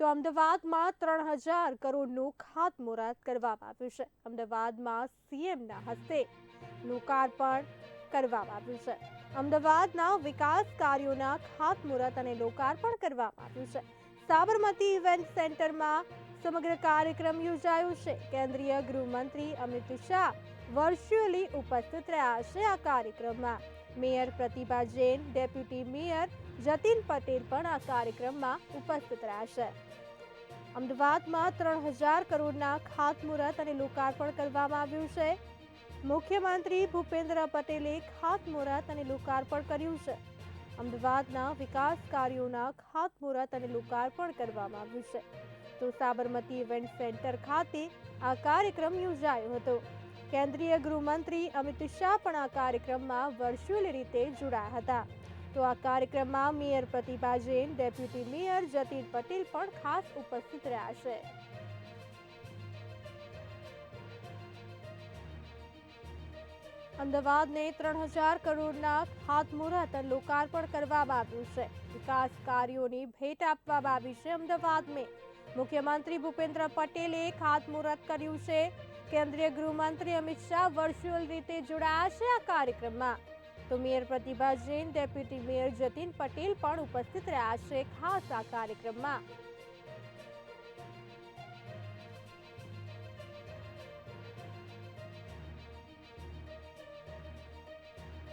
તો અમદાવાદમાં ત્રણ હજાર કરોડનું ખાતમુહૂર્ત કરવામાં આવ્યું છે. અમદાવાદમાં સીએમના હસ્તે લોકાર્પણ કરવામાં આવ્યું છે. અમદાવાદના વિકાસ કાર્યોના ખાતમુહૂર્ત અને લોકાર્પણ કરવામાં આવ્યું છે. સાબરમતી ઇવેન્ટ સેન્ટરમાં સમગ્ર કાર્યક્રમ યોજાયો છે. કેન્દ્રીય ગૃહમંત્રી અમિત શાહ વર્ચ્યુઅલી ઉપસ્થિત રહ્યા છે આ કાર્યક્રમમાં. Mayor Pratibha Jain, deputy mayor Jatin Patel પણ આ કાર્યક્રમમાં ઉપસ્થિત રહ્યા છે. અમદાવાદમાં ત્રણ હજાર કરોડના ખાતમુહૂર્ત અને લોકાર્પણ કરવામાં આવ્યું છે. મુખ્યમંત્રી ભૂપેન્દ્ર પટેલે ખાતમુહૂર્ત અને લોકાર્પણ કર્યું છે. અમદાવાદના વિકાસ કાર્યોના ખાતમુહૂર્ત અને લોકાર્પણ કરવામાં આવ્યું છે. તો સાબરમતી ઇવેન્ટ સેન્ટર ખાતે આ કાર્યક્રમ યોજાયો હતો. કેન્દ્રીય ગૃહમંત્રી અમિત શાહ પણ આ કાર્યક્રમમાં વર્ચ્યુઅલ રીતે જોડાયા હતા. તો આ કાર્યક્રમમાં mayor Pratibha Jain, deputy mayor Jatin Patel પણ ખાસ ઉપસ્થિત રહ્યા છે. અમદાવાદને ત્રણ હજાર કરોડના ખાતમુહૂર્ત અને લોકાર્પણ કરવામાં આવ્યું છે. વિકાસ કાર્યોની ભેટ આપવામાં આવી છે અમદાવાદમાં. મુખ્યમંત્રી ભૂપેન્દ્ર પટેલે ખાતમુહૂર્ત કર્યું છે. કેન્દ્રીય ગૃહમંત્રી અમિત શાહ વર્ચ્યુઅલ રીતે જોડાશે આ કાર્યક્રમમાં. તો mayor Pratibha Jain, deputy mayor Jatin Patel પણ ઉપસ્થિત રહ્યા છે ખાસ આ કાર્યક્રમમાં.